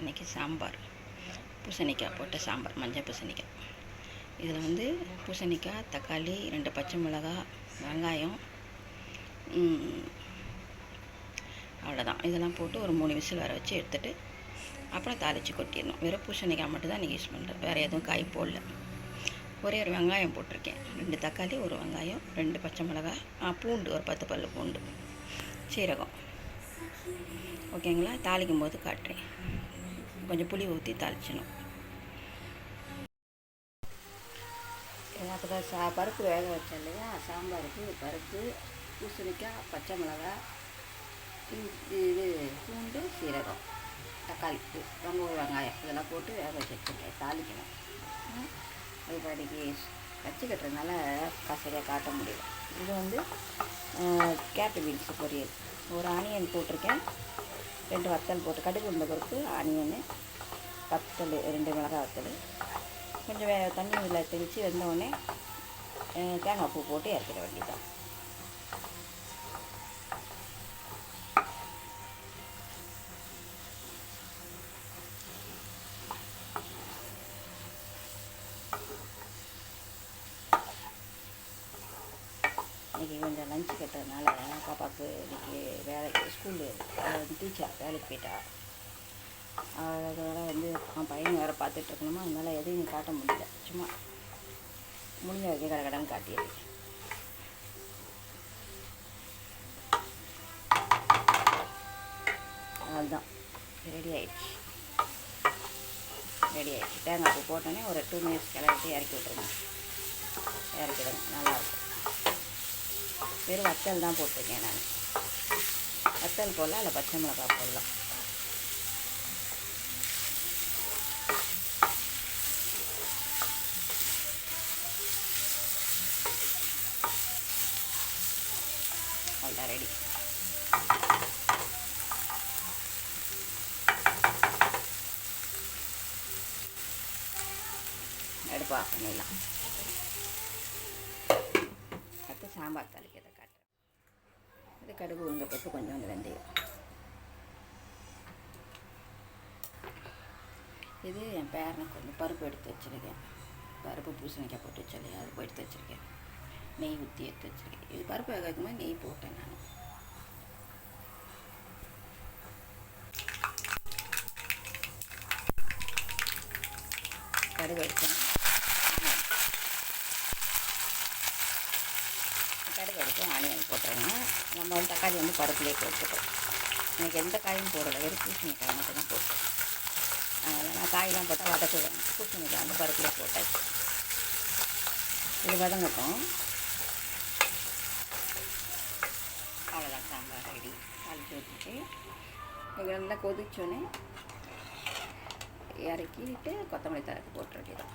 இன்றைக்கி சாம்பார். பூசணிக்காய் போட்ட சாம்பார் மஞ்சள் பூசணிக்காய். இதில் வந்து பூசணிக்காய் தக்காளி ரெண்டு பச்சை மிளகாய் வெங்காயம் அவ்வளோதான் இதெல்லாம் போட்டு ஒரு மூணு விசில் வர வச்சு எடுத்துட்டு அப்புறம் தாளித்து கொட்டிடணும். வெறும் பூசணிக்காய் மட்டும் தான் யூஸ் பண்ணுறேன் வேறு எதுவும் காய் போடல. ஒரே ஒரு வெங்காயம் போட்டிருக்கேன். ரெண்டு தக்காளி ஒரு வெங்காயம் ரெண்டு பச்சை மிளகாய் ஆ, பூண்டு ஒரு பத்து பல்லு பூண்டு சீரகம். ஓகேங்களா? தாளிக்கும் போது காட்டுறேன். கொஞ்சம் புளி ஊற்றி தாளிச்சிடணும். அப்போ சா பருப்பு வேக வச்சேன் இல்லையா? சாம்பாருக்கு பருப்பு பூசணிக்காய் பச்சை மிளகாய் இது பூண்டு சீரகம் தக்காளி ரொம்ப வெங்காயம். இதெல்லாம் போட்டு வேக வச்சு வச்சுருக்கேன். தாளிக்கணும். அது பாடிக்கு வச்சு கட்டுறதுனால கசையாக காட்ட முடியல. இது வந்து கேரட் பீன்ஸ் பொரியல். ஒரு ஆனியன் போட்டிருக்கேன். ரெண்டு வத்தல் போட்டு கடுகு உண்ட பொறுத்து ஆனியனு வத்தல் ரெண்டு மிளகாய் வத்தல். கொஞ்சம் வே தண்ணி இதில் தெளித்து வெந்தோடனே தேங்காய் பூ போட்டு இறக்கிட வேண்டியதான் இன்றைக்கி கொஞ்சம் லஞ்சு கட்டுறதுனால பாப்பாவுக்கு இன்றைக்கி வேலைக்கு ஸ்கூலு டீச்சர் வேலைக்கு போயிட்டா. அதனால் வந்து அவன் பையன் வேறு பார்த்துட்ருக்கணுமா அதனால் எதையும் காட்ட முடியல. சும்மா முடிஞ்ச வரைக்கும் கடை கடன் காட்டியது அதுதான் ரெடி ஆயிடுச்சு. ரெடி ஆகிடுச்சு தேங்காய் பூ போட்டோன்னே ஒரு டூ மினிட்ஸ் கிளறிட்டு இறக்கி விட்ருங்க இறக்கிடுங்க. நல்லாயிருக்கும் வெறும் வத்தல் தான் போட்டிருக்கேன் நான். வத்தல் போடலாம் இல்லை பச்சை மிளகாய் போடலாம். அவ்வளோதான் ரெடி அடுப்பா பண்ணிடலாம். சாம்பார் தாளிக்கிறத காட்டுறேன். இது கடுகு உருண்டை போட்டு கொஞ்சோண்டு வெந்தயம். இது என் பேரனுக்கு கொஞ்சம் பருப்பு எடுத்து வச்சுருக்கேன். பருப்பு பூசணிக்காய் போட்டு வச்சிருக்கேன். அது எடுத்து வச்சுருக்கேன். நெய் ஊற்றி எடுத்து வச்சுருக்கேன். இது பருப்பு வேக வைக்கும்போது நெய் போட்டேன் நான். கடுகு வச்சேன் தக்காளி வரைக்கும் ஆனியன் போட்டுருங்க. நம்ம வந்து தக்காளி வந்து பருப்புலேயே போட்டுட்டோம் எனக்கு எந்த காயும் போடலை வெறும் பூசணிக்காய் மட்டும் தான் போட்டேன். அதனால் நான் போட்டால் வதக்குவேன் பூசணிக்காய் வந்து பருப்புலேயே போட்டாச்சு இது வதங்கட்டும். அவ்வளோதான் சாம்பார் ரெடி. அழிச்சு வச்சுட்டு இது நல்லா கொதிச்சோன்னே இறக்கிட்டு கொத்தமல்லி தரப்பு போட்டுற